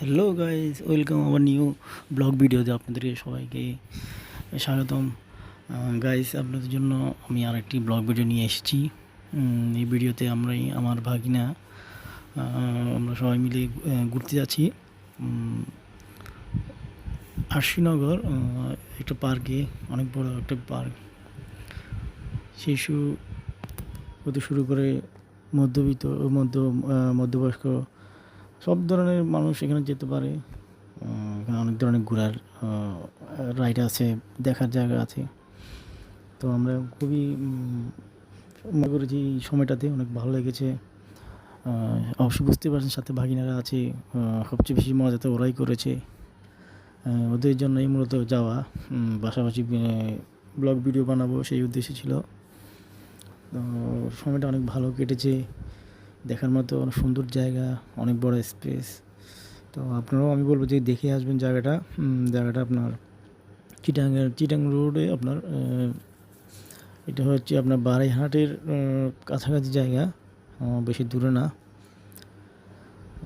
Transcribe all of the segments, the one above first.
Hello guys welcome আমার new blog ভিডিওতে আপনাদেরকে সবাইকে স্বাগতম। গাইজ আপনাদের জন্য আমি আর একটি ব্লগ ভিডিও নিয়ে এসেছি। এই ভিডিওতে আমরাই আমার ভাগিনা আমরা সবাই মিলে ঘুরতে যাচ্ছি। উম, আরশিনগর একটা পার্কে অনেক বড় একটা পার্ক শিশু হতে শুরু করে মধ্যবিত্ত মধ্য মধ্যবয়স্ক সব ধরনের মানুষ এখানে যেতে পারে। এখানে অনেক ধরনের ঘোরার রাইড আছে, দেখার জায়গা আছে। তো আমরা খুবই মনে করেছি এই সময়টাতে অনেক ভালো লেগেছে। অবশ্যই বুঝতে পারছেন সাথে ভাগিনারা আছে সবচেয়ে বেশি মজা তো ওরাই করেছে। ওদের জন্যই মূলত যাওয়া। পাশাপাশি ব্লগ ভিডিও বানাবো সেই উদ্দেশ্য ছিল। তো সময়টা অনেক ভালো কেটেছে। দেখার মতো অনেক সুন্দর জায়গা, অনেক বড় স্পেস তো আপনারাও আমি বলব যে দেখে আসবেন জায়গাটা। জায়গাটা আপনার চিটাঙ্গের, চিটাং রোডে আপনার এটা হচ্ছে আপনার বারাইহাটের কাছাকাছি জায়গা। বেশি দূরে না।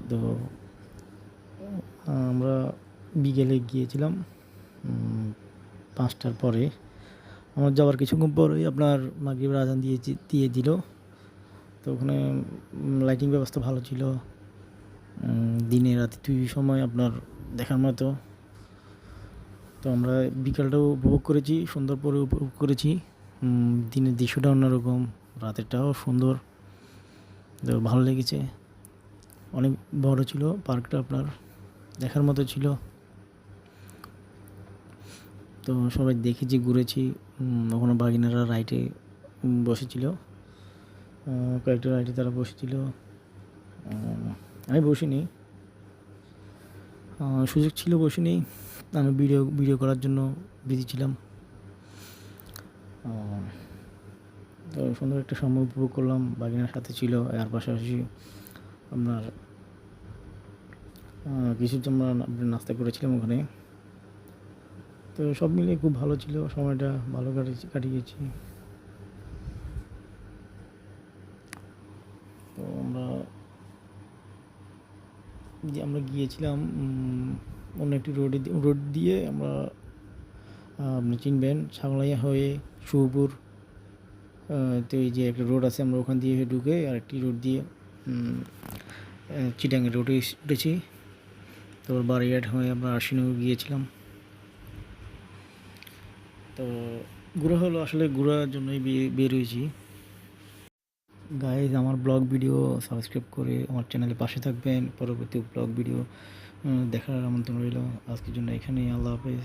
তো, আমরা বিকেলে গিয়েছিলাম পাঁচটার পরে। আমার যাওয়ার কিছুক্ষণ পরেই আপনার মাগরিবের আজান দিয়ে দিয়ে দিল। তো ওখানে লাইটিং ব্যবস্থা ভালো ছিল। দিনে রাতে দুই সময় আপনার দেখার মতো। তো আমরা বিকালটাও উপভোগ করেছি সুন্দর করে উপভোগ করেছি। দিনের দৃশ্যটা অন্যরকম, রাতেরটাও সুন্দর। তো ভালো লেগেছে। অনেক বড় ছিল, পার্কটা আপনার দেখার মতো ছিল। তো সবাই দেখেছি, ঘুরেছি। ওখানে বাগিনারা রাইটে বসেছিল। কয়েকটা রাইডে তারা বসেছিল। আমি বসিনি। সুযোগ ছিল, বসিনি। আমি ভিডিও ভিডিও করার জন্য বিজি ছিলাম। তো সুন্দর একটা সময় উপভোগ করলাম, বাগিনার সাথে ছিল আর পাশাপাশি আপনার কিছু আমরা নাস্তা করেছিলাম ওখানে। তো সব মিলিয়ে খুব ভালো ছিল, সময়টা ভালো কাটিয়েছি কাটিয়েছি তো আমরা যে আমরা গিয়েছিলাম অন্য একটি রোডে রোড দিয়ে আমরা আপনি চিনবেন ছাগলাইয়া হয়ে শুভপুর তো এই যে একটা রোড আছে, আমরা ওখান দিয়ে ঢুকে আর একটি রোড দিয়ে চিটাঙ্গের রোডে উঠেছি। তারপর বারিয়াট হয়ে আমরা আশিনগর গিয়েছিলাম। তো, ঘোরা হলো, আসলে ঘোরার জন্যই বের হয়েছি। গাইজ আমার ব্লগ ভিডিও সাবস্ক্রাইব করে আমার চ্যানেলে পাশে থাকবেন। পরবর্তী ব্লগ ভিডিও দেখার আমন্ত্রণ রইল। আজকের জন্য এখানেই, আল্লাহ হাফেজ।